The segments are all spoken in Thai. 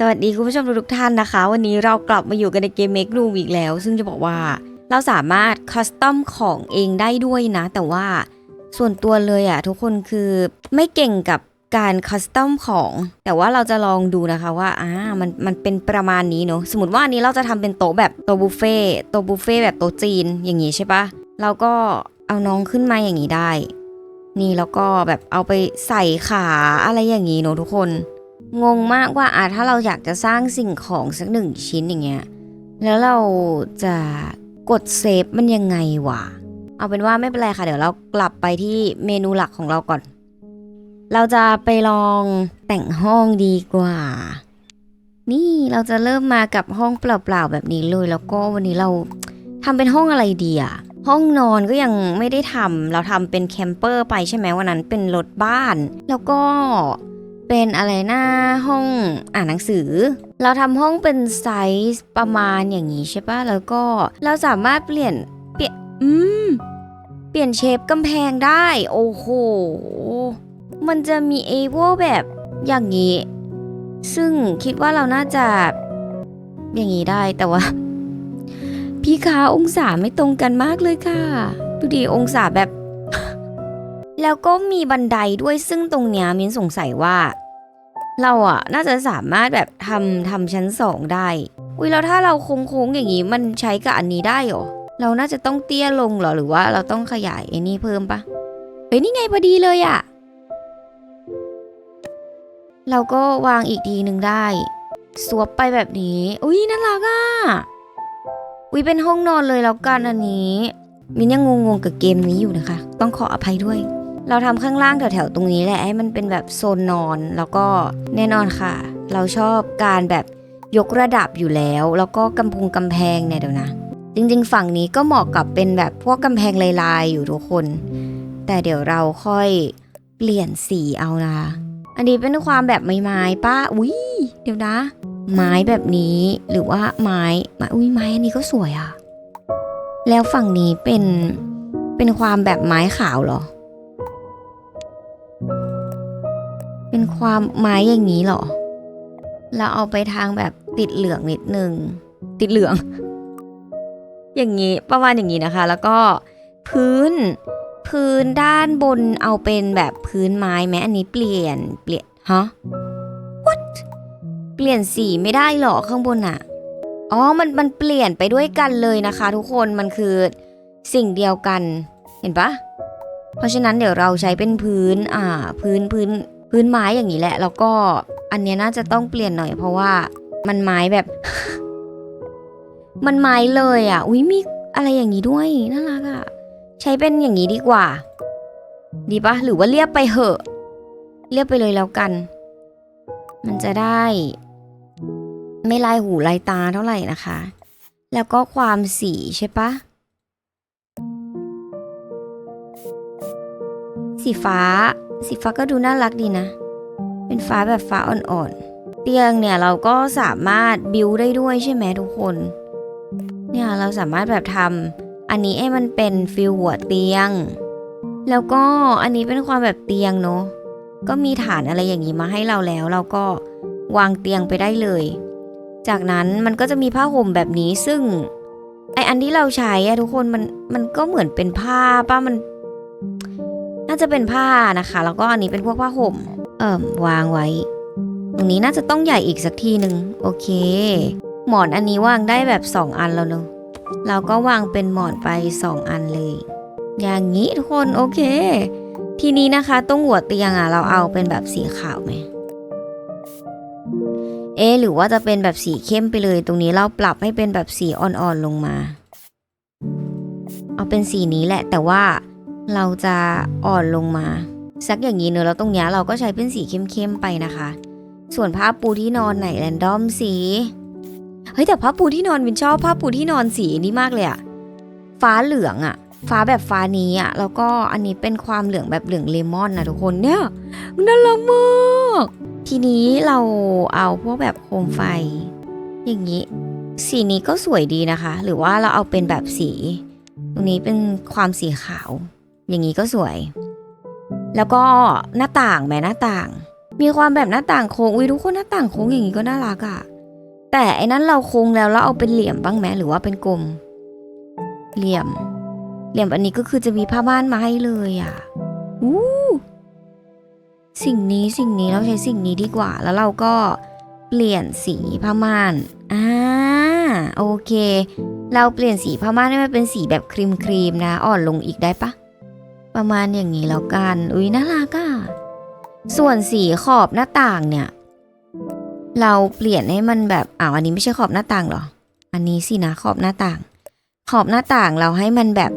สวัสดีคุณผู้ชมทุกท่านนะคะ วันนี้เรากลับมาอยู่กันในเกม Make Room อีกแล้ว ซึ่งจะบอกว่าเราสามารถคัสตอมของเองได้ด้วยนะ แต่ว่าส่วนตัวเลยอะทุกคนคือไม่เก่งกับการคัสตอมของ แต่ว่าเราจะลองดูนะคะว่าอ่ามันมันเป็นประมาณนี้เนอะสมมติว่าอันนี้เราจะทำเป็นโต๊ะแบบโต๊ะบุฟเฟ่ต์โต๊ะบุฟเฟ่แบบโต๊ะจีนอย่างนี้ใช่ปะเราก็เอาน้องขึ้นมาอย่างนี้ได้ นี่แล้วก็แบบเอาไปใส่ขาอะไรอย่างนี้เนอะทุกคน งงมากว่าอะถ้าเราอยากจะสร้างสิ่งของสักหนึ่งชิ้นอย่างเงี้ยแล้วเราจะกดเซฟมันยังไงวะเอาเป็นว่าไม่เป็นไรค่ะ เดี๋ยวเรากลับไปที่เมนูหลักของเราก่อน เราจะไปลองแต่งห้องดีกว่า นี่เราจะเริ่มมากับห้องเปล่าๆแบบนี้เลย แล้วก็วันนี้เราทำเป็นห้องอะไรดีอะห้องนอนก็ยังไม่ได้ทำเราทำเป็นแคมเปอร์ไปใช่ไหมวันนั้นเป็นรถบ้าน แล้วก็ เป็นอะไรหน้าห้องอ่านหนังสือ เราทำห้องเป็นไซส์ประมาณอย่างนี้ใช่ปะแล้วก็เราสามารถเปลี่ยนเปลี่ยนอืมเปลี่ยนเชฟกำแพงได้ โอ้โห มันจะมีเอเวอแบบอย่างนี้ ซึ่งคิดว่าเราน่าจะอย่างนี้ได้แต่ว่า พี่คะองศาไม่ตรงกันมากเลยค่ะ ดูดิองศาแบบ แล้วก็มีบันไดด้วยซึ่งตรงเนี้ยมินสงสัยว่า เราอะน่าจะสามารถแบบทำทำชั้นสองได้ อุ้ยแล้วถ้าเราโค้งๆอย่างนี้มันใช้กับอันนี้ได้เหรอ เราน่าจะต้องเตี้ยลงเหรอหรือว่าเราต้องขยายไอ้นี่เพิ่มปะเฮ้ยนี่ไงพอดีเลยอะเราก็วางอีกทีหนึ่งได้สวบไปแบบนี้ อุ้ยน่ารักอะอุ้ยเป็นห้องนอนเลยแล้วกันอันนี้ มินยังงงๆกับเกมนี้อยู่นะคะ ต้องขออภัยด้วย เราทำข้างล่างแถวๆตรงนี้แหละให้มันเป็นแบบโซนนอนแล้วก็แน่นอนค่ะ เราชอบการแบบยกระดับอยู่แล้ว แล้วก็กำพุงกำแพงเนี่ยเดี๋ยวนะ จริงๆ ฝั่งนี้ก็เหมาะกับเป็นแบบพวกกำแพงลายๆอยู่ทุกคน แต่เดี๋ยวเราค่อยเปลี่ยนสีเอานะคะอันนี้เป็นความแบบไม้ๆป้าอุ้ยเดี๋ยวนะ ไม้แบบนี้หรือว่าไม้ไม้อุ้ยไม้อันนี้ก็สวยอะแล้วฝั่งนี้เป็นเป็นความแบบไม้ขาวเหรอ เป็นความไม้อย่างนี้เหรอ เราเอาไปทางแบบติดเหลืองนิดนึง ติดเหลือง อย่างนี้ประมาณอย่างนี้นะคะ แล้วก็พื้นพื้นด้านบนเอาเป็นแบบพื้นไม้ไหมอันนี้เปลี่ยนเปลี่ยนฮะ what เปลี่ยนสีไม่ได้หรอข้างบนอะอ๋อ มันมันเปลี่ยนไปด้วยกันเลยนะคะ ทุกคนมันคือสิ่งเดียวกัน เห็นปะเพราะฉะนั้นเดี๋ยวเราใช้เป็นพื้น อ่า พื้นพื้น พื้นไม้อย่างนี้แหละ แล้วก็อันเนี้ยน่าจะต้องเปลี่ยนหน่อยเพราะว่ามันไม้แบบ มันไม้เลยอะ อุ้ยมีอะไรอย่างนี้ด้วยน่ารักอะ ใช้เป็นอย่างนี้ดีกว่า ดีปะหรือว่าเรียบไปเหอะ เรียบไปเลยแล้วกัน มันจะได้ ไม่ลายหูลายตาเท่าไหร่นะคะ แล้วก็ความสีใช่ปะสีฟ้า สีฟ้าก็ดูน่ารักดีนะ เป็นฟ้าแบบฟ้าอ่อนๆ เตียงเนี่ยเราก็สามารถบิวได้ด้วยใช่ไหมทุกคน เนี่ยเราสามารถแบบทำอันนี้ให้มันเป็นฟิลหัวเตียง แล้วก็อันนี้เป็นความแบบเตียงเนาะ ก็มีฐานอะไรอย่างนี้มาให้เราแล้ว เราก็วางเตียงไปได้เลย จากนั้นมันก็จะมีผ้าห่มแบบนี้ซึ่งไออันที่เราใช้อะทุกคนมันมันก็เหมือนเป็นผ้าป้ามัน จะเป็นผ้านะคะ แล้วก็อันนี้เป็นพวกผ้าห่ม เอ่มวางไว้ ตรงนี้น่าจะต้องใหญ่อีกสักทีหนึ่งโอเค หมอนอันนี้วางได้แบบสองอันแล้วเนอะเราก็วางเป็นหมอนไปสองอันเลย อย่างนี้ทุกคนโอเค ทีนี้นะคะตรงหัวเตียงอะเราเอาเป็นแบบสีขาวไหมเอหรือว่าจะเป็นแบบสีเข้มไปเลย ตรงนี้เราปรับให้เป็นแบบสีอ่อนๆลงมา เอาเป็นสีนี้แหละแต่ว่า เราจะอ่อนลงมาสักอย่างนี้เนอะแล้วตรงนี้เราก็ใช้เป็นสีเข้มๆไปนะคะ ส่วนผ้าปูที่นอนไหนแรนดอมสีเฮ้ยแต่ผ้าปูที่นอนวินชอบผ้าปูที่นอนสีนี้มากเลยอะฟ้าเหลืองอะฟ้าแบบฟ้านี้อะแล้วก็อันนี้เป็นความเหลืองแบบเหลืองเลมอนนะทุกคนเนี่ยน่ารักมากทีนี้เราเอาพวกแบบโคมไฟ อย่างนี้ สีนี้ก็สวยดีนะคะ หรือว่าเราเอาเป็นแบบสี ตรงนี้เป็นความสีขาว อย่างนี้ก็สวย แล้วก็หน้าต่างแม้หน้าต่าง มีความแบบหน้าต่างโค้งอุ้ยทุกคนหน้าต่างโค้งอย่างนี้ก็น่ารักอะแต่ไอ้นั้นเราโค้งแล้วแล้วเอาเป็นเหลี่ยมบ้างไหมหรือว่าเป็นกลม เหลี่ยม เหลี่ยมอันนี้ก็คือจะมีผ้าบ้านมาให้เลยอะอู้สิ่งนี้สิ่งนี้เราใช้สิ่งนี้ดีกว่า แล้วเราก็เปลี่ยนสีผ้าม่านอ่าโอเค เราเปลี่ยนสีผ้าม่านให้มันเป็นสีแบบครีมครีมนะ อ่อนลงอีกได้ปะ ประมาณอย่างนี้แล้วกัน อุ้ยน่ารักอะส่วนสีขอบหน้าต่างเนี่ย เราเปลี่ยนให้มันแบบอ้าวอันนี้ไม่ใช่ขอบหน้าต่างเหรอ อันนี้สินะขอบหน้าต่าง ขอบหน้าต่างเราให้มันแบบ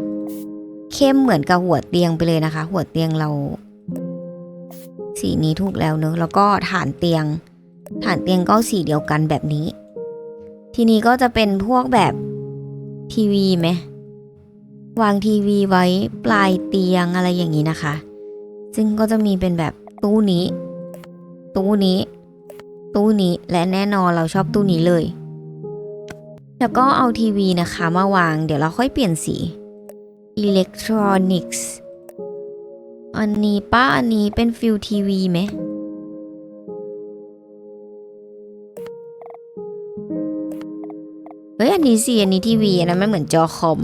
เข้มเหมือนกับหัวเตียงไปเลยนะคะ หัวเตียงเรา สีนี้ถูกแล้วเนอะแล้วก็ฐานเตียง ฐานเตียงก็สีเดียวกันแบบนี้ ทีนี้ก็จะเป็นพวกแบบทีวีไหม วางทีวีไว้ปลายเตียงอะไรอย่างนี้นะคะ ซึ่งก็จะมีเป็นแบบตู้นี้ ตู้นี้ ตู้นี้และแน่นอนเราชอบตู้นี้เลย แล้วก็เอาทีวีนะคะมาวางเดี๋ยวเราค่อยเปลี่ยนสี Electronics อันนี้ป้าอันนี้เป็นฟิลทีวีไหมเฮ้ยอันนี้สิอันนี้ทีวีอันนั้นมันเหมือนจอคอม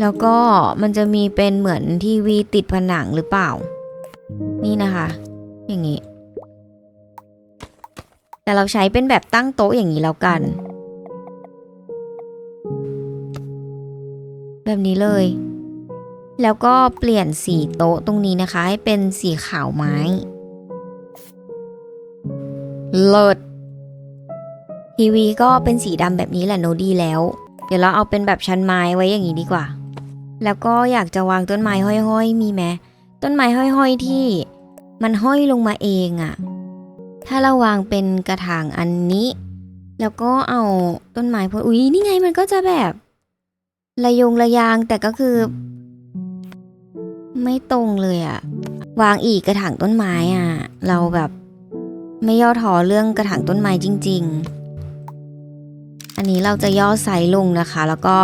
แล้วก็มันจะมีเป็นเหมือนทีวีติดผนังหรือเปล่า นี่นะคะ อย่างนี้ แต่เราใช้เป็นแบบตั้งโต๊ะอย่างนี้แล้วกัน แบบนี้เลย แล้วก็เปลี่ยนสีโต๊ะตรงนี้นะคะ ให้เป็นสีขาวไม้เลิศทีวีก็เป็นสีดำแบบนี้แหละโนดีแล้ว เดี๋ยวเราเอาเป็นแบบชั้นไม้ไว้อย่างนี้ดีกว่า แล้วก็อยากจะวางต้นไม้ห้อยๆ มีไหมต้นไม้ห้อยๆที่มันห้อยลงมาเองอะถ้าเราวางเป็นกระถางอันนี้ แล้วก็เอาต้นไม้พวกอุ้ยนี่ไงมันก็จะแบบ ระยงระยางแต่ก็คือ ไม่ตรงเลยอะวางอีกกระถางต้นไม้อะเราแบบไม่ย่อท้อเรื่องกระถางต้นไม้จริง ๆ อันนี้เราจะย่อไซส์ลงนะคะ แล้วก็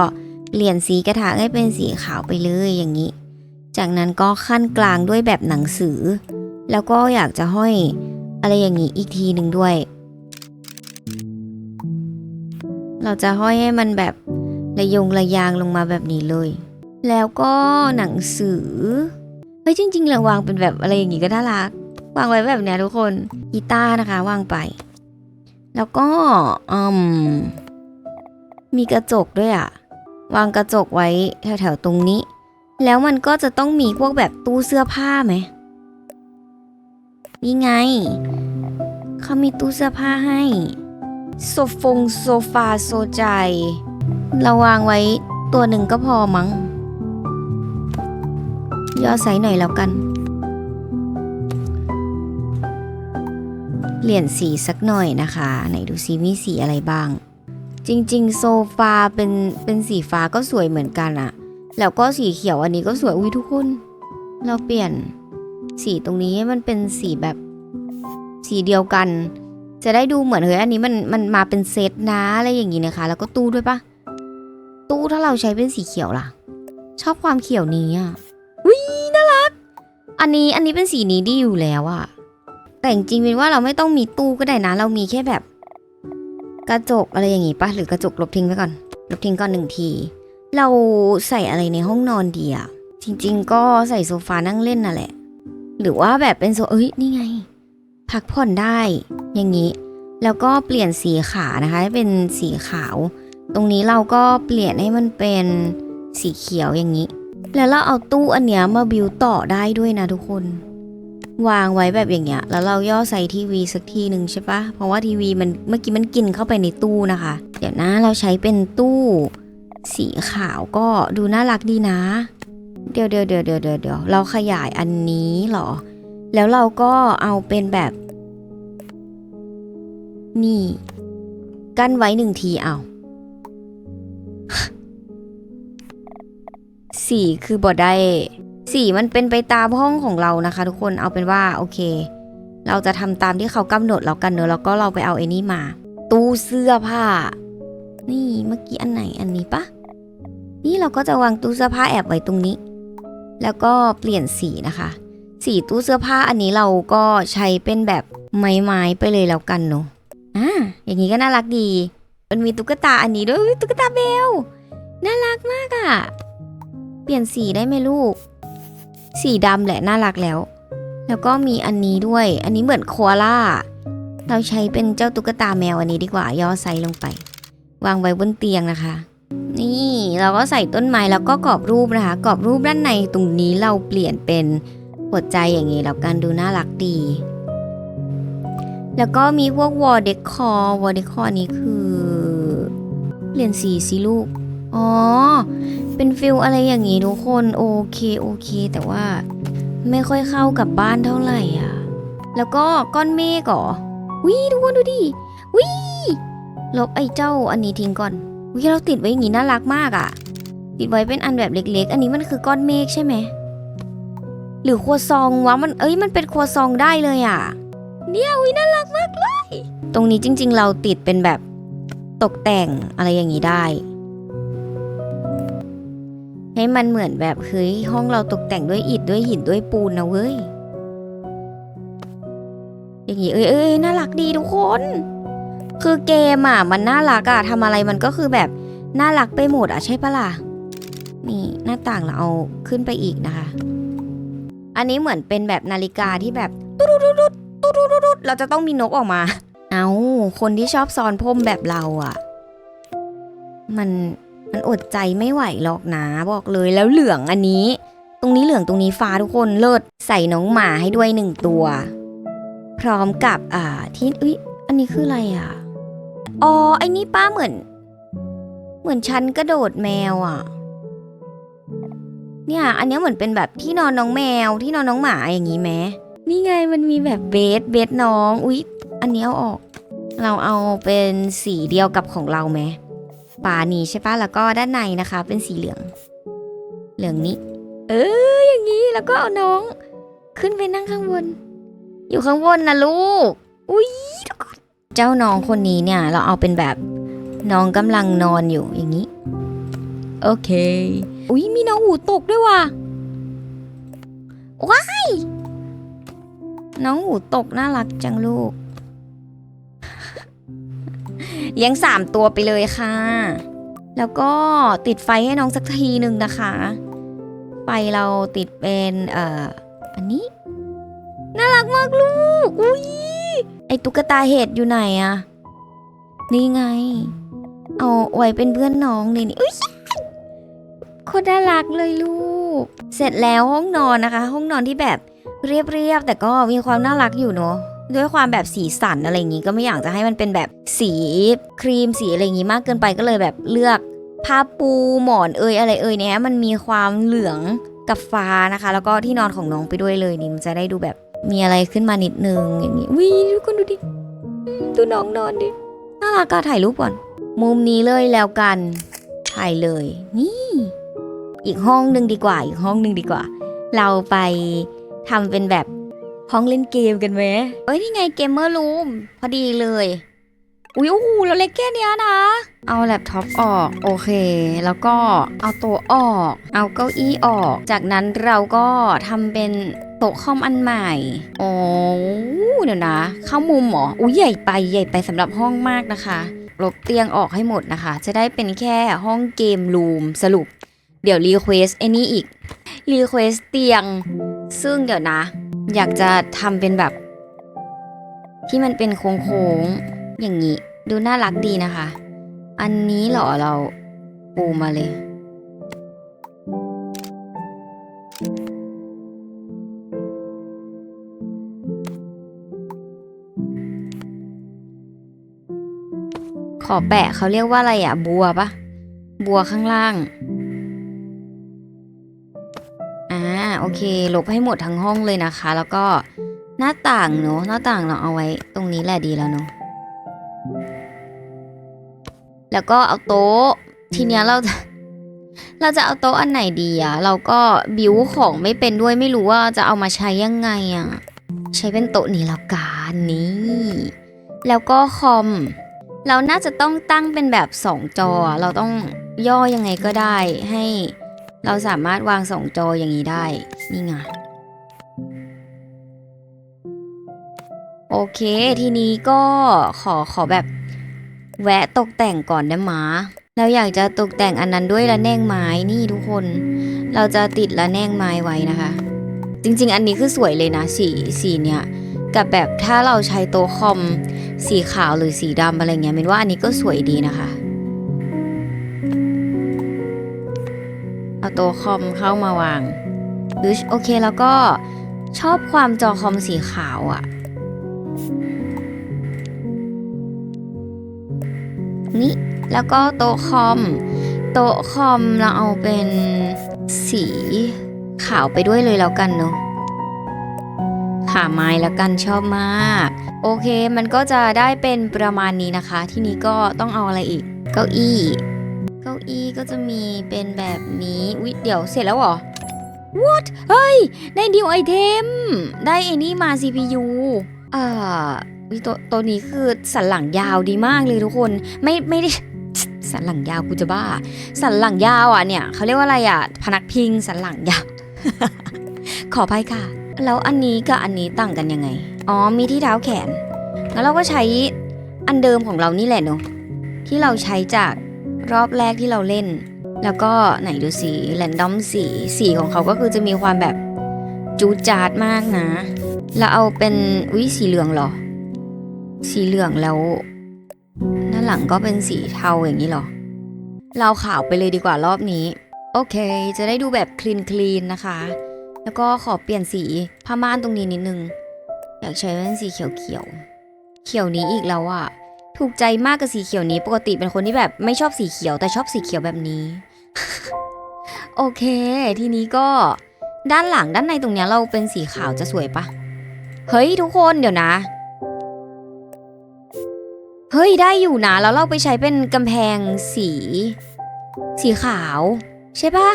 เปลี่ยนสีกระถางให้เป็นสีขาวไปเลยอย่างนี้ จากนั้นก็ขั้นกลางด้วยแบบหนังสือ แล้วก็อยากจะห้อยอะไรอย่างนี้อีกทีหนึ่งด้วย เราจะห้อยให้มันแบบระยงระยางลงมาแบบนี้เลย แล้วก็หนังสือ เฮ้ยจริงๆเราวางเป็นแบบอะไรอย่างงี้ก็น่ารัก วางไว้แบบเนี้ยทุกคนกีตาร์นะคะวางไป แล้วก็อืมมีกระจกด้วยอะ วางกระจกไว้แถวๆตรงนี้ แล้วมันก็จะต้องมีพวกแบบตู้เสื้อผ้าไหมนี่ไง เขามีตู้เสื้อผ้าให้โซฟงโซฟาโซใจเราวางไว้ตัวหนึ่งก็พอมั้งย่อไซส์หน่อยแล้วกัน เปลี่ยนสีสักหน่อยนะคะ ไหนดูซิมีสีอะไรบ้าง จริง ๆ โซฟาเป็นเป็นสีฟ้าก็สวยเหมือนกันอะแล้วก็สีเขียวอันนี้ก็สวยอุ้ยทุกคน เราเปลี่ยนสีตรงนี้ให้มันเป็นสีแบบสีเดียวกัน จะได้ดูเหมือนเฮ้ยอันนี้มันมันมาเป็นเซตนะอะไรอย่างนี้นะคะ แล้วก็ตู้ด้วยปะตู้ถ้าเราใช้เป็นสีเขียวล่ะ ชอบความเขียวนี้อะวิน่ารัก อันนี้อันนี้เป็นสีนี้ดีอยู่แล้วอะแต่จริงๆเป็นว่าเราไม่ต้องมีตู้ก็ได้นะ เรามีแค่แบบ กระจกอะไรอย่างงี้ปะหรือกระจกลบทิ้งไปก่อน ลบทิ้งก่อนหนึ่งที เราใส่อะไรในห้องนอนดีอะจริง ๆ ก็ใส่โซฟานั่งเล่นน่ะแหละ หรือว่าแบบเป็นโซเอ้ยนี่ไง พักผ่อนได้ อย่างนี้ แล้วก็เปลี่ยนสีขานะคะให้เป็นสีขาว ตรงนี้เราก็เปลี่ยนให้มันเป็นสีเขียวอย่างนี้ แล้วเราเอาตู้อันเนี้ยมาบิวต่อได้ด้วยนะทุกคน วางไว้แบบอย่างเงี้ย แล้วเราย่อใส่ทีวีสักทีหนึ่งใช่ปะเพราะว่าทีวีมันเมื่อกี้มันกินเข้าไปในตู้นะคะ เดี๋ยวนะเราใช้เป็นตู้สีขาวก็ดูน่ารักดีนะ เดี๋ยวเดี๋ยวเดี๋ยวเดี๋ยวเดี๋ยวเราขยายอันนี้เหรอ แล้วเราก็เอาเป็นแบบ นี่ กั้นไว้หนึ่งทีเอาสีคือบอดได้ สีมันเป็นไปตามห้องของเรานะคะ ทุกคนเอาเป็นว่าโอเค เราจะทำตามที่เขากำหนดแล้วกันเนอะแล้วก็เราไปเอาไอ้นี่มา ตู้เสื้อผ้า นี่เมื่อกี้อันไหนอันนี้ปะนี่เราก็จะวางตู้เสื้อผ้าแอบไว้ตรงนี้ แล้วก็เปลี่ยนสีนะคะ สีตู้เสื้อผ้าอันนี้เราก็ใช้เป็นแบบไม้ๆไปเลยแล้วกันเนาะอ่าอย่างนี้ก็น่ารักดี มันมีตุ๊กตาอันนี้ด้วยอุ๊ยตุ๊กตาเบลน่ารักมากอะ่ะ เปลี่ยนสีได้ไหมลูก สีดำแหละน่ารักแล้ว แล้วก็มีอันนี้ด้วย อันนี้เหมือนโคอาล่า เราใช้เป็นเจ้าตุ๊กตาแมวอันนี้ดีกว่า ย่อไซส์ลงไป วางไว้บนเตียงนะคะ นี่เราก็ใส่ต้นไม้แล้วก็กรอบรูปนะคะ กรอบรูปด้านในตรงนี้เราเปลี่ยนเป็นหัวใจอย่างนี้แล้วกันดูน่ารักดี แล้วก็มีพวกวอลเดคอร์วอลเดคอร์นี้คือ เปลี่ยนสีสิลูก อ๋อ เป็นฟิลอะไรอย่างนี้ทุกคน โอเคโอเค แต่ว่าไม่ค่อยเข้ากับบ้านเท่าไหร่อะ แล้วก็ก้อนเมฆเหรอวิทุกคนดูดิวิลบไอ้เจ้าอันนี้ทิ้งก่อนวิเราติดไว้อย่างนี้น่ารักมากอะ ติดไว้เป็นอันแบบเล็ก ๆ อันนี้มันคือก้อนเมฆใช่ไหม หรือครัวซองวะมันเอ้ยมันเป็นครัวซองได้เลยอะ เนี่ยวิน่ารักมากเลย ตรงนี้จริง ๆ เราติดเป็นแบบตกแต่งอะไรอย่างนี้ได้ ให้มันเหมือนแบบเฮ้ยห้องเราตกแต่งด้วยอิฐด้วยหินด้วยปูนนะเว้ย อย่างงี้เอ้ยเอ้ยน่ารักดีทุกคน คือเกมอะมันน่ารักอะทำอะไรมันก็คือแบบน่ารักไปหมดอะใช่ปะล่ะ นี่หน้าต่างเราเอาขึ้นไปอีกนะคะ อันนี้เหมือนเป็นแบบนาฬิกาที่แบบตุ๊ดตุ๊ดตุ๊ดตุ๊ดตุ๊ดตุ๊ดเราจะต้องมีนกออกมา เอาคนที่ชอบซ้อนพรมแบบเราอะ มัน มันอดใจไม่ไหวหรอกนะบอกเลยแล้วเหลืองอันนี้ ตรงนี้เหลืองตรงนี้ฟ้าทุกคนเลิศใส่น้องหมาให้ด้วยหนึ่งตัว พร้อมกับอ่าที่อุ้ยอันนี้คืออะไรอะอ๋อไอ้นี่ป้าเหมือน เหมือนชั้นกระโดดแมวอะ เนี่ย อันนี้เหมือนเป็นแบบที่นอนน้องแมวที่นอนน้องหมาอย่างนี้ไหมนี่ไงมันมีแบบเบสเบสน้องอุ๊ยอันนี้เอาออก เราเอาเป็นสีเดียวกับของเราไหม ปานี้ใช่ปะแล้วก็ด้านในนะคะ เป็นสีเหลือง เหลืองนี้ เออ อย่างนี้ แล้วก็เอาน้อง ขึ้นไปนั่งข้างบน อยู่ข้างบนนะลูก อุ้ยทุกคนเจ้าน้องคนนี้เนี่ย เราเอาเป็นแบบน้องกำลังนอนอยู่อย่างนี้ โอเค อุ้ยมีน้องหูตกด้วยว่ะ ว้าย น้องหูตกน่ารักจังลูก เลี้ยงสามตัวไปเลยค่ะ แล้วก็ติดไฟให้น้องสักทีหนึ่งนะคะ ไฟเราติดเป็นเอ่ออันนี้ น่ารักมากลูก อุ้ยไอตุ๊กตาเห็ดอยู่ไหนอะนี่ไง เอาไว้เป็นเพื่อนน้องนี่นี่อุ้ยโคตรน่ารักเลยลูก เสร็จแล้วห้องนอนนะคะ ห้องนอนที่แบบเรียบๆแต่ก็มีความน่ารักอยู่เนาะ ด้วยความแบบสีสันอะไรอย่างงี้ก็ไม่อยากจะให้มันเป็นแบบสีครีมสีอะไรอย่างงี้มากเกินไปก็เลยแบบเลือกผ้าปูหมอนเอยอะไรเอยเนี่ยมันมีความเหลืองกับฟ้านะคะ แล้วก็ที่นอนของน้องไปด้วยเลยนี่มันจะได้ดูแบบมีอะไรขึ้นมานิดนึงอย่างงี้วิทุกคนดูดิดูน้องนอนดิน่ารักก็ถ่ายรูปก่อน มุมนี้เลยแล้วกันถ่ายเลย นี่ อีกห้องหนึ่งดีกว่า อีกห้องหนึ่งดีกว่า เราไปทำเป็นแบบ ห้องเล่นเกมกันไหมเอ้ยนี่ไงเกมเมอร์รูมพอดีเลย อุ๊ยโอ้โหเราเล็กแค่เนี้ยนะ เอาแล็ปท็อปออกโอเค แล้วก็เอาโต๊ะออก เอาเก้าอี้ออก จากนั้นเราก็ทำเป็นโต๊ะคอมอันใหม่โอ้เดี๋ยวนะ เข้ามุมเหรออุ้ยใหญ่ไปใหญ่ไปสำหรับห้องมากนะคะลบเตียงออกให้หมดนะคะ จะได้เป็นแค่ห้องเกมรูมสรุป เดี๋ยวรีเควสไอ้นี่อีกรีเควสเตียง ซึ่งเดี๋ยวนะ อยากจะทำเป็นแบบ ที่มันเป็นโค้งๆอย่างนี้ ดูน่ารักดีนะคะ อันนี้เหรอเราปูมาเลย ขอแปะเขาเรียกว่าอะไรอะบัวปะบัวข้างล่าง โอเค ลบให้หมดทั้งห้องเลยนะคะ แล้วก็หน้าต่างเนอะหน้าต่างเราเอาไว้ตรงนี้แหละดีแล้วเนอะแล้วก็เอาโต๊ะทีเนี้ยเราจะเราจะเอาโต๊ะอันไหนดีอะเราก็บิวของไม่เป็นด้วยไม่รู้ว่าจะเอามาใช้ยังไงอะใช้เป็นโต๊ะนี้แล้วกันนี่ แล้วก็คอม เราน่าจะต้องตั้งเป็นแบบสองจอ เราต้องย่อยังไงก็ได้ให้ เราสามารถวางสองจออย่างนี้ได้ นี่ไง โอเค ทีนี้ก็ขอขอแบบแวะตกแต่งก่อนได้ไหมะเราอยากจะตกแต่งอันนั้นด้วยระแนงไม้นี่ทุกคน เราจะติดระแนงไม้ไว้นะคะ จริงๆ อันนี้คือสวยเลยนะสีสีเนี้ยกับแบบถ้าเราใช้โต๊ะคอมสีขาวหรือสีดำอะไรเงี้ยมินว่าอันนี้ก็สวยดีนะคะ เอาโต๊ะคอมเข้ามาวางอึชโอเคแล้วก็ชอบความจอคอมสีขาวอะ่ะ นี่ แล้วก็โต๊ะคอม โต๊ะคอมเราเอาเป็นสีขาวไปด้วยเลยแล้วกันเนาะขาไม้แล้วกันชอบมาก โอเคมันก็จะได้เป็นประมาณนี้นะคะ ที่นี้ก็ต้องเอาอะไรอีก เก้าอี้ อี้ก็จะมีเป็นแบบนี้วิเดี๋ยวเสร็จแล้วเหรอ what เฮ้ย ได้ดิวไอเทม ได้ไอ้นี่มา CPU อ่าวิตัวตัวนี้คือสันหลังยาวดีมากเลยทุกคน ไม่ไม่ได้สันหลังยาวกูจะบ้า สันหลังยาวอะเนี่ยเขาเรียกว่าอะไรอะ พนักพิงสันหลังยาว ขออภัยค่ะ แล้วอันนี้กับอันนี้ต่างกันยังไง อ๋อมีที่เท้าแขน แล้วเราก็ใช้อันเดิมของเรานี่แหละเนาะที่เราใช้จาก รอบแรกที่เราเล่น แล้วก็ไหนดูสีแรนดอมสีสีของเขาก็คือจะมีความแบบจูจาดมากนะแล้วเอาเป็นอุ้ยสีเหลืองเหรอ สีเหลืองแล้วด้านหลังก็เป็นสีเทาอย่างนี้หรอ เราขาวไปเลยดีกว่ารอบนี้ โอเค จะได้ดูแบบคลีนคลีนนะคะ แล้วก็ขอเปลี่ยนสีผ้าม่านตรงนี้นิดนึง อยากใช้เป็นสีเขียวเขียว เขียวนี้อีกแล้วอะ ถูกใจมากกับสีเขียวนี้ ปกติเป็นคนที่แบบไม่ชอบสีเขียว แต่ชอบสีเขียวแบบนี้ โอเค ทีนี้ก็ด้านหลังด้านในตรงเนี้ยเราเป็นสีขาวจะสวยปะเฮ้ยทุกคนเดี๋ยวนะ เฮ้ยได้อยู่นะ แล้วเราไปใช้เป็นกำแพงสี สีขาว ใช่ปะ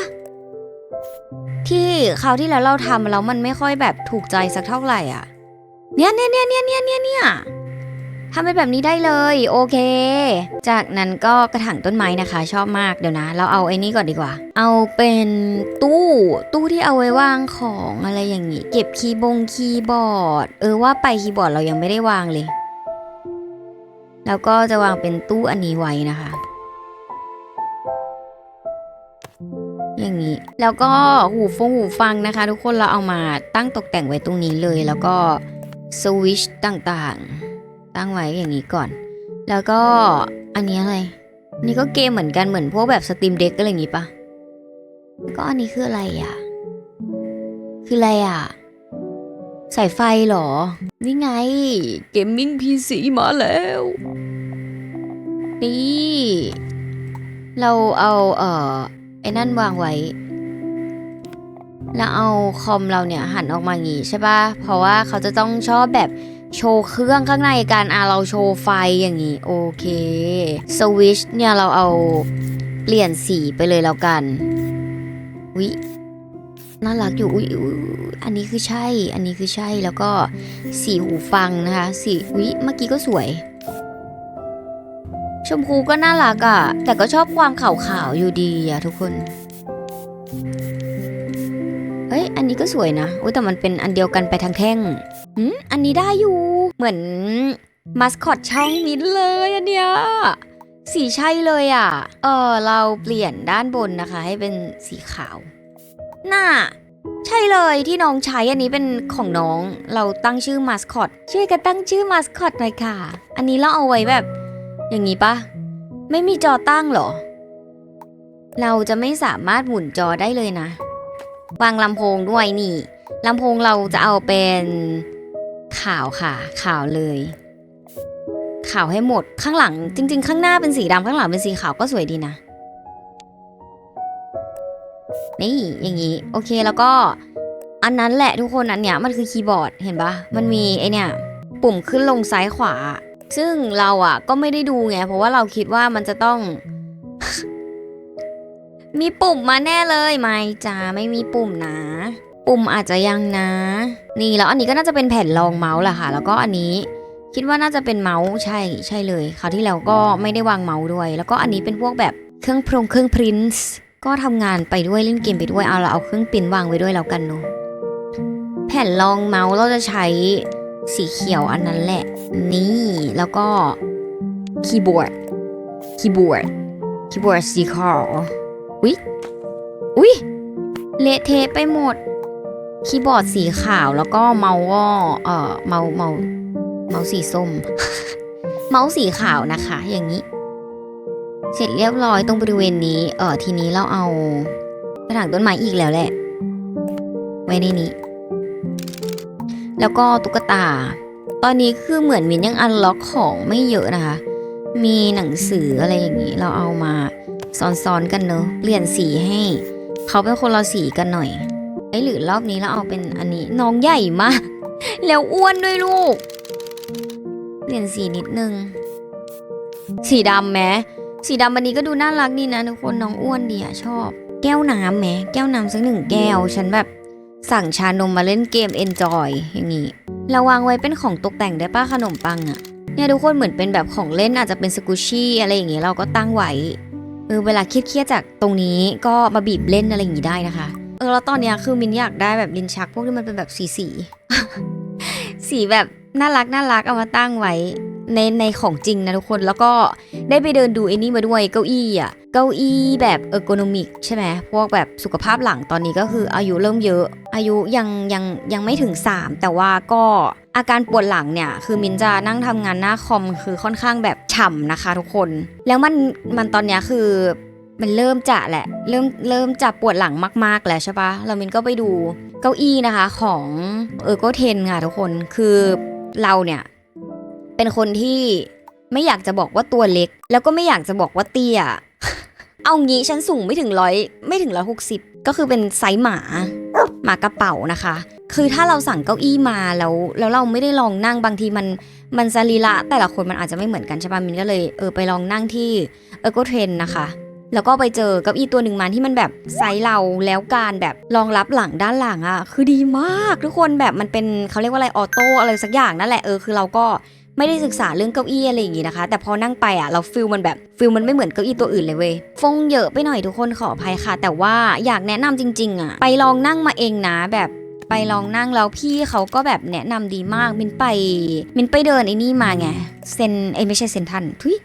ที่คราวที่แล้วเราทำแล้วมันไม่ค่อยแบบถูกใจสักเท่าไหร่อะ เนี่ยเนี่ยเนี่ยเนี่ยเนี่ยเนี่ยเนี่ย ทำเป็นแบบนี้ได้เลย โอเค จากนั้นก็กระถางต้นไม้นะคะ ชอบมากเดี๋ยวนะ เราเอาไอ้นี่ก่อนดีกว่า เอาเป็นตู้ตู้ที่เอาไว้วางของอะไรอย่างงี้ เก็บคีย์บงคีย์บอร์ด เออว่าไปคีย์บอร์ดเรายังไม่ได้วางเลย แล้วก็จะวางเป็นตู้อันนี้ไว้นะคะ อย่างนี้ แล้วก็หูฟงหูฟังนะคะ ทุกคนเราเอามาตั้งตกแต่งไว้ตรงนี้เลย แล้วก็สวิชต่างๆ ตั้งไว้อย่างนี้ก่อน แล้วก็อันนี้อะไร นี่ก็เกมเหมือนกันเหมือนพวกแบบสตรีมเด็กอะไรอย่างงี้ปะแล้วก็อันนี้คืออะไรอะ คืออะไรอะสายไฟเหรอ นี่ไง เกมมิ่งพีซีมาแล้ว นี่ เราเอาเอ่อไอ้นั่นวางไว้ แล้วเอาคอมเราเนี่ยหันออกมาย่างงี้ใช่ปะเพราะว่าเขาจะต้องชอบแบบ โชว์เครื่องข้างในกันอะเราโชว์ไฟอย่างงี้ โอเคสวิชเนี่ยเราเอาเปลี่ยนสีไปเลยแล้วกันวิน่ารักอยู่อุ๊ยอันนี้คือใช่ อันนี้คือใช่แล้วก็สีหูฟังนะคะ สีวิเมื่อกี้ก็สวย ชมพูก็น่ารักอะ่ะ แต่ก็ชอบความขาวๆอยู่ดีอะทุกคน เอ้ย อันนี้ก็สวยนะโอ้ยแต่มันเป็นอันเดียวกันไปทางแท่งหืมอันนี้ได้อยู่ เหมือนมาสคอตช่องมินเลยอันเนี้ยสีใช่เลยอะ่ะ เออเราเปลี่ยนด้านบนนะคะ ให้เป็นสีขาว น่า ใช่เลยที่น้องใช้อันนี้เป็นของน้อง เราตั้งชื่อมาสคอตช่วยกันตั้งชื่อมาสคอตหน่อยค่ะ อันนี้เราเอาไว้แบบ อย่างนี้ปะไม่มีจอตั้งหรอ เราจะไม่สามารถหมุนจอได้เลยนะ วางลำโพงด้วยนี่ลำโพงเราจะเอาเป็นขาวค่ะ ขาวเลยขาวให้หมดข้างหลัง จริง ๆ ข้างหน้าเป็นสีดำข้างหลังเป็นสีขาวก็สวยดีนะ นี่อย่างนี้ โอเคแล้วก็ อันนั้นแหละทุกคนอันเนี้ยมันคือคีย์บอร์ดเห็นปะมันมีไอเนี่ยปุ่มขึ้นลงซ้ายขวา ซึ่งเราอะ ก็ไม่ได้ดูไง เพราะว่าเราคิดว่ามันจะต้อง มีปุ่มมาแน่เลยไม่จ้าไม่มีปุ่มนะ ปุ่มอาจจะยังนะ นี่แล้วอันนี้ก็น่าจะเป็นแผ่นรองเมาส์แหละค่ะ แล้วก็อันนี้คิดว่าน่าจะเป็นเมาส์ใช่ใช่เลยคราวที่แล้วก็ไม่ได้วางเมาส์ด้วย แล้วก็อันนี้เป็นพวกแบบเครื่องพรงเครื่องพรินซ์ก็ทำงานไปด้วยเล่นเกมไปด้วยเอาเราเอาเครื่องปริ้นวางไว้ด้วยแล้วกันเนาะแผ่นรองเมาส์เราจะใช้สีเขียวอันนั้นแหละ นี่แล้วก็คีย์บอร์ดคีย์บอร์ดคีย์บอร์ดสีขาว อุ๊ย อุ๊ย เละเทะไปหมด คีย์บอร์ดสีขาวแล้วก็เมาส์ก็เออเมาส์เมาส์เมาส์สีส้ม เมาส์สีขาวนะคะ อย่างนี้ เสร็จเรียบร้อยตรงบริเวณนี้เออทีนี้เราเอากระถางต้นไม้อีกแล้วแหละ ไว้ในนี้ แล้วก็ตุ๊กตา ตอนนี้คือเหมือนมินยังอันล็อกของไม่เยอะนะคะ มีหนังสืออะไรอย่างนี้ เราเอามา ซ้อนๆกันเนอะเปลี่ยนสีให้ เขาเป็นคนละสีกันหน่อยไอ้หรือรอบนี้เราเอาเป็นอันนี้น้องใหญ่มากแล้วอ้วนด้วยลูก เปลี่ยนสีนิดนึง สีดำไหมสีดำอันนี้ก็ดูน่ารักดีนะทุกคนน้องอ้วนดีอะชอบ แก้วน้ำไหมแก้วน้ำสักหนึ่งแก้ว ฉันแบบสั่งชานมมาเล่นเกม Enjoy อย่างนี้เราวางไว้เป็นของตกแต่งได้ป้าขนมปังอะเนี่ยทุกคนเหมือนเป็นแบบของเล่นอาจจะเป็นสกูชี่อะไรอย่างเงี้ยเราก็ตั้งไว้ เออเวลาเครียดๆจากตรงนี้ก็มาบีบเล่นอะไรอย่างงี้ได้นะคะ เออแล้วตอนเนี้ยคือมินอยากได้แบบลิ้นชักพวกที่มันเป็นแบบสีสีสีแบบน่ารักน่ารักเอามาตั้งไว้ในในของจริงนะทุกคนแล้วก็ได้ไปเดินดูไอ้นี่มาด้วยเก้าอี้อะเก้าอี้แบบเออร์โกนมิกใช่ไหมพวกแบบสุขภาพหลังตอนนี้ก็คืออายุเริ่มเยอะ อายุยังยังยังไม่ถึง 3 แต่ว่าก็อาการปวดหลังเนี่ยคือมินจะนั่งทำงานหน้าคอมคือค่อนข้างแบบฉ่ำนะคะทุกคน แล้วมันมันตอนเนี้ยคือมันเริ่มจะแหละ เริ่มเริ่มจะปวดหลังมาก ๆ แล้วใช่ปะเรามินก็ไปดูเก้าอี้นะคะของเออร์โกเทนค่ะทุกคนคือเราเนี่ยเป็นคนที่ไม่อยากจะบอกว่าตัวเล็ก แล้วก็ไม่อยากจะบอกว่าเตี้ยเอางี้ฉันสูงไม่ถึงร้อยไม่ถึงร้อยหกสิบก็คือเป็นไซส์หมาหมากระเป๋านะคะ คือถ้าเราสั่งเก้าอี้มาแล้วแล้วเราไม่ได้ลองนั่งบางทีมันมันสรีระแต่ละคนมันอาจจะไม่เหมือนกันใช่ปะมินก็เลยเออไปลองนั่งที่เออโกเทรนนะคะ แล้วก็ไปเจอเก้าอี้ตัวหนึ่งมาที่มันแบบไซส์เราแล้วการแบบรองรับหลังด้านหลังอะ่ะคือดีมากทุกคนแบบมันเป็นเขาเรียกว่าอะไรออโต้อะไรสักอย่างนั่นแหละเออคือเราก็ไม่ได้ศึกษาเรื่องเก้าอี้อะไรอย่างงี้นะคะ แต่พอนั่งไปอะ่ะเราฟิลมันแบบฟิลมันไม่เหมือนเก้าอี้ตัวอื่นเลยเว้ยฟงเยอะไปหน่อยทุกคนขออภัยค่ะ แต่ว่าอยากแนะนำจริง ๆ อะ ไปลองนั่งมาเองนะแบบ ไปลองนั่งแล้วพี่เขาก็แบบแนะนำดีมากมินไปมินไปเดินไอ้นี่มาไงเซนเอ้ยไม่ใช่เซนทันทุย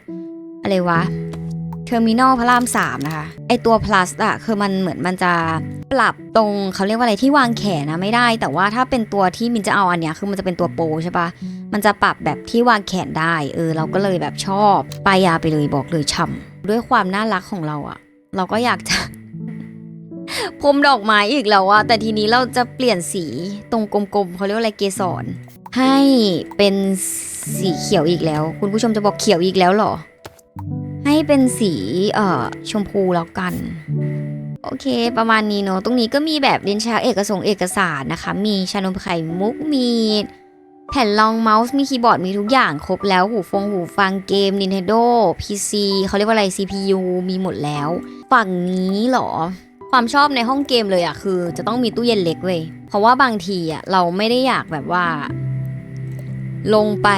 อะไรวะเทอร์มินอลพระรามสามนะคะ ไอตัว plus อะคือมันเหมือนมันจะปรับตรงเขาเรียกว่าอะไรที่วางแขนนะไม่ได้ แต่ว่าถ้าเป็นตัวที่มินจะเอาอันเนี้ยคือมันจะเป็นตัวโปรใช่ปะมันจะปรับแบบที่วางแขนได้ เออ เราก็เลยแบบชอบปายาไปเลยบอกเลยช่ำด้วยความน่ารักของเราอะเราก็อยากจะ พรมดอกไม้อีกแล้วอะแต่ทีนี้เราจะเปลี่ยนสีตรงกลมๆเขาเรียกว่าอะไรเกสร ให้เป็นสีเขียวอีกแล้ว คุณผู้ชมจะบอกเขียวอีกแล้วเหรอ ให้เป็นสีเอ่อชมพูแล้วกัน โอเค ประมาณนี้เนอะตรงนี้ก็มีแบบลิ้นชักเอกสงเอกสารนะคะ มีชานมไข่มุกมีแผ่นรองเมาส์มีคีย์บอร์ดมีทุกอย่างครบแล้วหูฟงหูฟังเกม Nintendo PC เขาเรียกว่าอะไร CPU มีหมดแล้ว ฝั่งนี้เหรอ ความชอบในห้องเกมเลยอะคือจะต้องมีตู้เย็นเล็กเว้ยเพราะว่าบางทีอะเราไม่ได้อยากแบบว่า ลงไป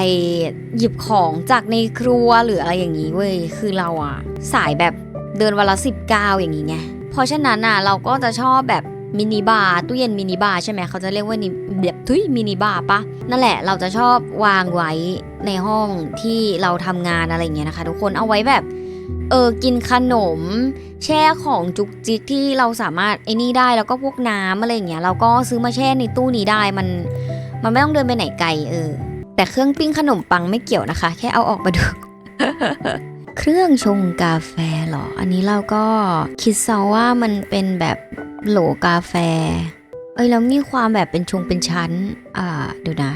หยิบของจากในครัวหรืออะไรอย่างนี้เว้ยคือเราอะสายแบบเดินวันละสิบเก้าอย่างนี้ไงเพราะฉะนั้นอะเราก็จะชอบแบบมินิบาร์ตู้เย็นมินิบาร์ใช่ไหมเขาจะเรียกว่านี่แบบทุยมินิบาร์ปะนั่นแหละเราจะชอบวางไว้ในห้องที่เราทำงานอะไรเงี้ยนะคะ ทุกคนเอาไว้แบบ เออกินขนม แช่ของจุกจิกที่เราสามารถไอ้นี่ได้แล้วก็พวกน้ำอะไรอย่างเงี้ยเราก็ซื้อมาแช่ในตู้นี้ได้มัน มันไม่ต้องเดินไปไหนไกลเออ แต่เครื่องปิ้งขนมปังไม่เกี่ยวนะคะ แค่เอาออกมาดู เครื่องชงกาแฟหรอ อันนี้เราก็คิดซะว่ามันเป็นแบบโหลกาแฟ เอ้ยแล้วมีความแบบเป็นชงเป็นชั้น อ่าเดี๋ยวนะ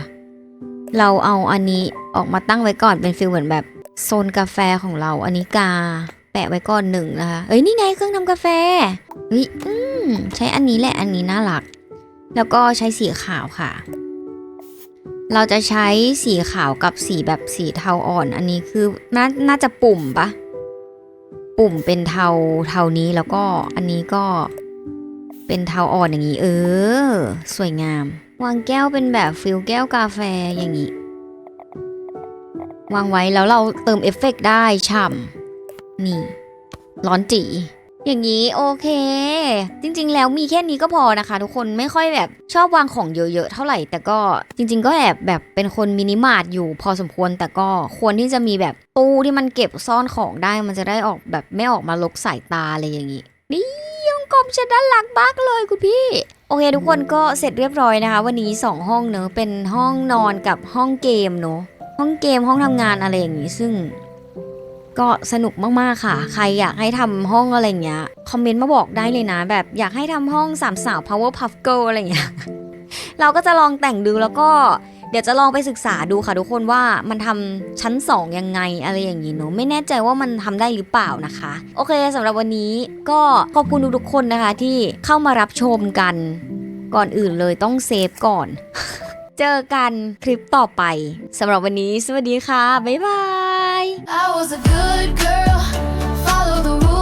เราเอาอันนี้ออกมาตั้งไว้ก่อนเป็นฟิลเหมือนแบบ โซนกาแฟของเราอันนี้กา แปะไว้ก่อนหนึ่งนะคะ เอ้ยนี่ไงเครื่องทำกาแฟเฮ้ยอืมใช้อันนี้แหละอันนี้น่ารัก แล้วก็ใช้สีขาวค่ะ เราจะใช้สีขาวกับสีแบบสีเทาอ่อน อันนี้คือนาน่าจะปุ่มปะปุ่มเป็นเทาเทานี้แล้วก็อันนี้ก็เป็นเทาอ่อนอย่างนี้ เออ สวยงาม วางแก้วเป็นแบบฟิลแก้วกาแฟอย่างนี้ วางไว้แล้วเราเติมเอฟเฟกต์ได้ฉ่ำนี่ ร้อนจี อย่างนี้โอเค จริงๆ แล้วมีแค่นี้ก็พอนะคะ ทุกคนไม่ค่อยแบบชอบวางของเยอะๆ เท่าไหร่ แต่ก็จริง ๆ ก็แอบแบบเป็นคนมินิมาร์ทอยู่พอสมควรแต่ก็ควรที่จะมีแบบตู้ที่มันเก็บซ่อนของได้มันจะได้ออกแบบไม่ออกมาลกสายตาอะไรอย่างนี้นี่ยองกบฉันด้านหลังมากเลยคุณพี่โอเคทุกคนก็เสร็จเรียบร้อยนะคะ วันนี้ 2 ห้องเนอะเป็นห้องนอนกับห้องเกมเนอะ ห้องเกมห้องทำงานอะไรอย่างนี้ซึ่ง ก็สนุกมากๆค่ะ ใครอยากให้ทำห้องอะไรเงี้ยคอมเมนต์มาบอกได้เลยนะ แบบอยากให้ทำห้องสามสาว power puff girl อะไรเงี้ยเราก็จะลองแต่งดูแล้วก็เดี๋ยวจะลองไปศึกษาดูค่ะทุกคนว่ามันทำชั้น 2 ยังไงอะไรอย่างนี้เนอะไม่แน่ใจว่ามันทำได้หรือเปล่านะคะ โอเคสำหรับวันนี้ก็ขอบคุณทุกๆคนนะคะที่เข้ามารับชมกัน ก่อนอื่นเลยต้องเซฟก่อน เจอกันคลิปต่อไปสำหรับวันนี้สวัสดีค่ะ บ๊ายบาย I was a good girl follow the rules